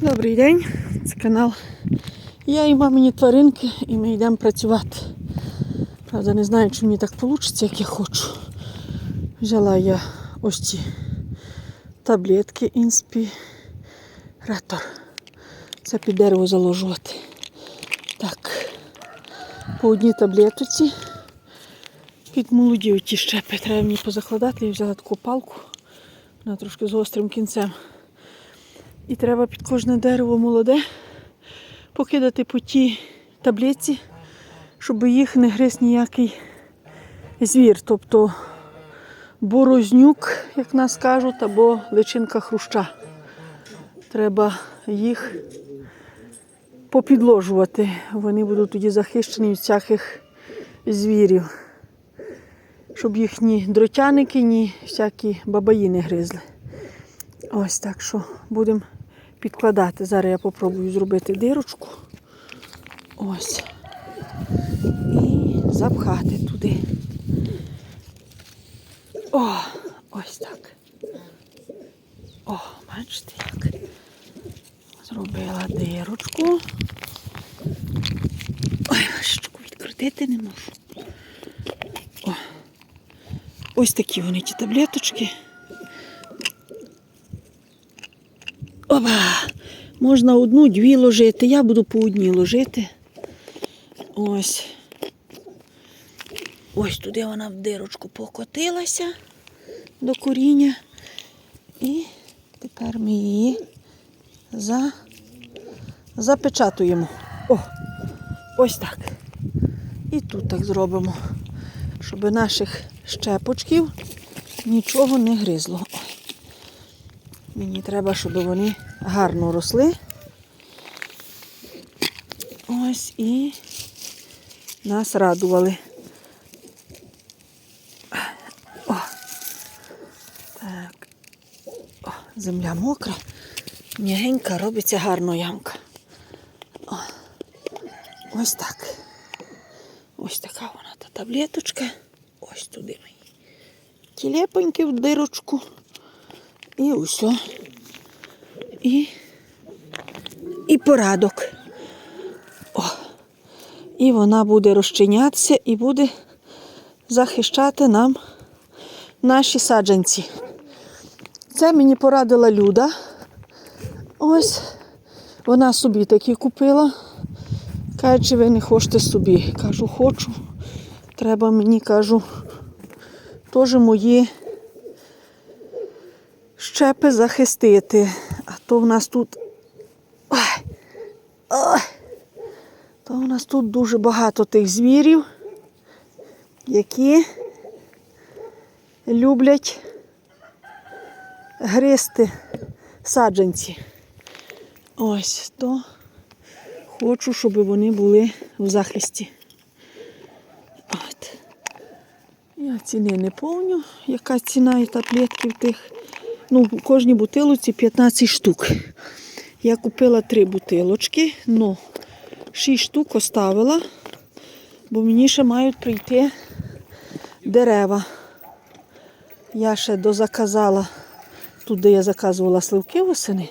Добрий день, це канал. Я і мамині тваринки, і ми йдемо працювати. Правда, не знаю, чи мені так вийде, як я хочу. Взяла я ось ці таблетки інспіратор. Це під дерево заложувати. Так, по одній таблетці під молоді оті щепи. Треба мені позакладати. Я взяла таку палку, вона трошки з гострим кінцем. І треба під кожне дерево молоде покидати по тій таблетці, щоб їх не гриз ніякий звір, тобто борознюк, як нас кажуть, або личинка хруща. Треба їх попідложувати. Вони будуть тоді захищені від всяких звірів, щоб їх ні дротяники, ні всякі бабаї не гризли. Ось так що будемо підкладати. Зараз я попробую зробити дирочку. Ось. І запхати туди. О, ось так. О, бачите як. Зробила дирочку. Ой, щуку відкрутити не можу. О. Ось такі вони ті таблеточки. Опа! Можна одну, дві ложити. Я буду по одній ложити. Ось. Ось туди вона в дирочку покотилася до коріння. І тепер ми її за... запечатуємо. О! Ось так. І тут так зробимо, щоб наших щепочків нічого не гризло. Мені треба, щоб вони гарно росли. Ось і нас радували. О, так. О, земля мокра, м'ягенька, робиться гарно ямка. О, ось так. Ось така вона та таблеточка. Ось туди її. Тілепоньки в дирочку. І усе. І, і порадок. О. І вона буде розчинятися і буде захищати нам наші саджанці. Це мені порадила Люда. Ось вона собі такі купила. Каже, чи ви не хочете собі. Кажу, хочу. Треба мені, кажу, теж мої щепи захистити. А то в нас тут. Ой, ой, то в нас тут дуже багато тих звірів, які люблять гризти саджанці. Ось то хочу, щоб вони були в захисті. От. Я ціни не помню, яка ціна і таблетків тих. Ну, в кожній бутилоці 15 штук. Я купила три бутилочки, ну 6 штук оставила, бо мені ще мають прийти дерева. Я ще дозаказала, тут де я заказувала сливки восени.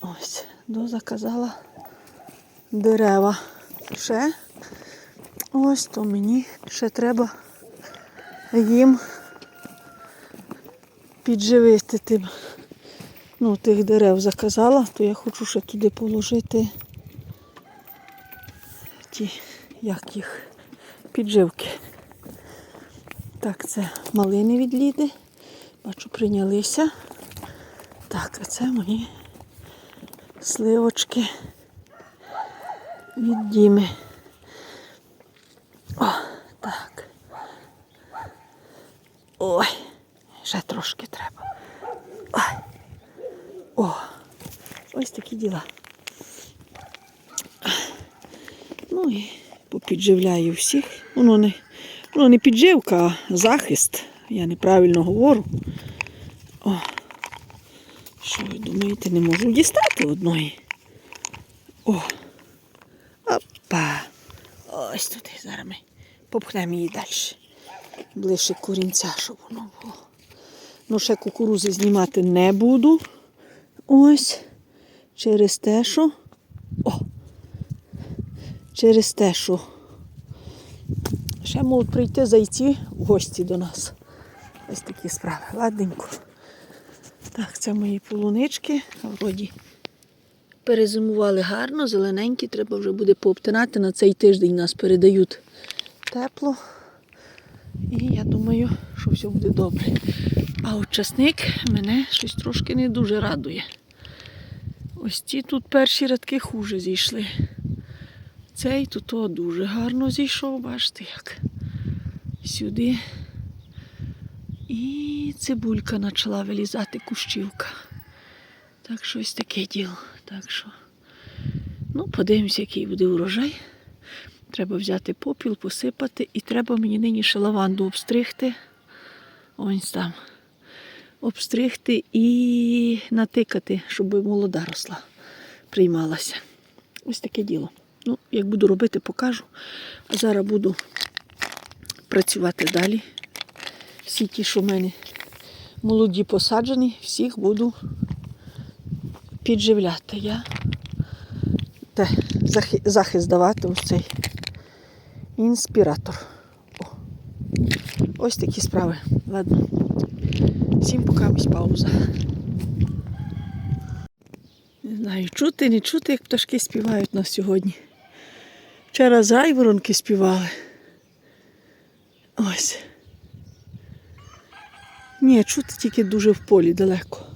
Ось, дозаказала дерева. Ще ось то мені ще треба їм підживити тим. Ну, тих дерев заказала, то я хочу ще туди положити ті, як їх, підживки. Так, це малини від Ліди. Бачу, прийнялися. Так, а це мої сливочки від Діми. О, так. Ой. Трошки треба. О, ось такі діла. Ну і попідживляю всіх. Воно не, воно не підживка, а захист. Я неправильно говорю. О, що ви думаєте, не можу дістати одної. О. Опа. Ось туди. Зараз ми попхнемо її далі. Ближче корінця, щоб воно було. Ну, ще кукурузи знімати не буду. Ось. Через те, що. О! Через те, що ще можуть прийти зайці в гості до нас. Ось такі справи. Ладненько. Так, це мої полунички. Вроді перезимували гарно, зелененькі, треба вже буде пообтинати. На цей тиждень нас передають тепло. І я думаю, все буде добре. А от часник мене щось трошки не дуже радує. Ось ці тут перші рядки хуже зійшли. Цей тут о, дуже гарно зійшов, бачите як. Сюди. І цибулька почала вилізати кущівка. Так що ось таке діло. Так що, ну, подивимося, який буде урожай. Треба взяти попіл, посипати, і треба мені нині ще лаванду обстригти. Ось там. Обстригти і натикати, щоб молода росла, приймалася. Ось таке діло. Ну, як буду робити, покажу. А зараз буду працювати далі. Всі ті, що в мене молоді посаджені, всіх буду підживляти. Я те, захист давати ось цей інспіратор. Ось такі справи. Ладно. Всім пока ось пауза. Не знаю, чути, не чути, як пташки співають нас сьогодні. Вчора зайворонки співали. Ось. Ні, чути тільки дуже в полі далеко.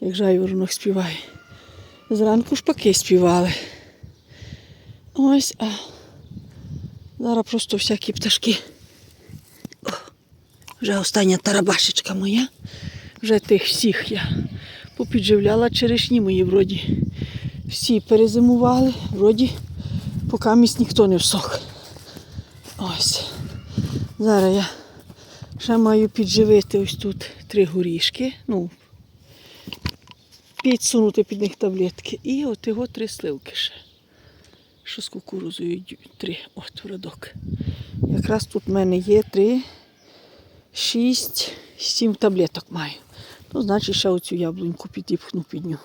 Як жайворонок співає. Зранку шпаки співали. Ось, а зараз просто всякі пташки. О, вже остання тарабашечка моя. Вже тих всіх я попідживляла черешні мої вроді. Всі перезимували, вроді, поки місць ніхто не всох. Ось. Зараз я ще маю підживити ось тут три горішки. Ну, підсунути під них таблетки. І от його три сливки ще. Що з кукурузою три. От рядок. Якраз тут в мене є три, шість, сім таблеток маю. Ну, значить, ще оцю яблуньку підіпхну під нього.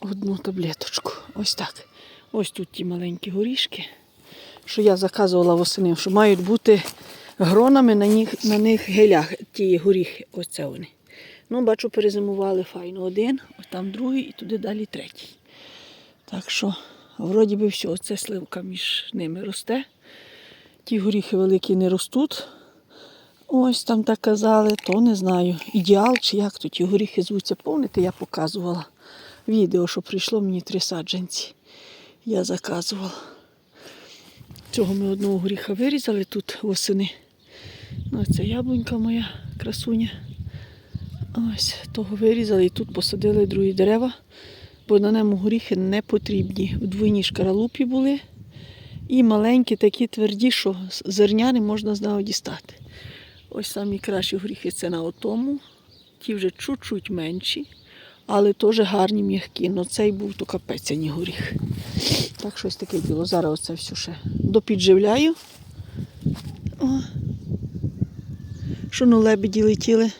Одну таблеточку. Ось так. Ось тут ті маленькі горішки, що я заказувала восени, що мають бути гронами на них, на них гелях, ті горіхи. Ось це вони. Ну, бачу, перезимували файно. Один, там другий і туди далі третій. Так що, вроді би все, оце сливка між ними росте. Ті горіхи великі не ростуть. Ось там так казали, то не знаю. Ідеал чи як тут ті горіхи звуться, помните, я показувала відео, що прийшло мені три саджанці. Я заказувала. Цього ми одного горіха вирізали тут восени. Ну, це яблунька моя красуня. Ось того вирізали і тут посадили другі дерева, бо на ньому горіхи не потрібні. В шкаралупі були. І маленькі, такі тверді, що з- зерняни можна з нього дістати. Ось самі кращі горіхи це на отому. Ті вже чуть-чуть менші, але теж гарні м'які. Ну цей був то капець, а не горіх. Так щось таке діло. Зараз оце все ще допідживляю. О. Що ну лебеді летіли?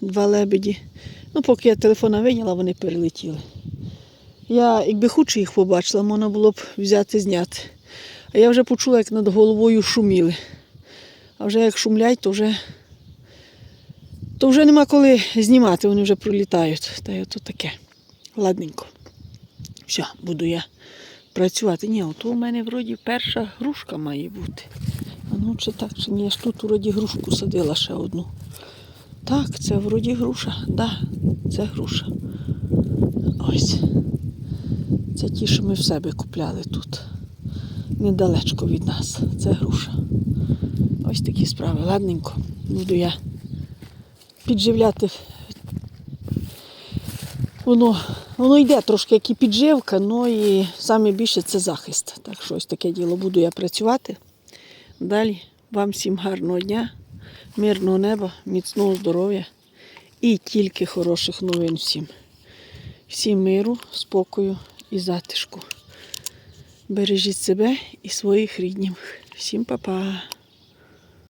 Два лебеді. Ну, поки я телефона вийняла, вони перелетіли. Я, якби хуче їх побачила, можна було б взяти зняти. А я вже почула, як над головою шуміли. А вже як шумлять, то вже, то вже нема коли знімати, вони вже пролітають. Та й ото таке. Ладненько. Все, буду я працювати. Ні, ото у мене вроді перша грушка має бути. А ну чи так, чи ні, я ж тут вроді грушку садила ще одну. Так, це вроді груша. Да, це груша. Ось. Це ті, що ми в себе купляли тут. Недалечко від нас. Це груша. Ось такі справи. Ладненько. Буду я підживляти. Воно, воно йде трошки як і підживка, але і саме більше це захист. Так що ось таке діло буду я працювати. Далі вам всім гарного дня, мирного неба, міцного здоров'я і тільки хороших новин всім. Всім миру, спокою і затишку. Бережіть себе і своїх рідних. Всім па-па!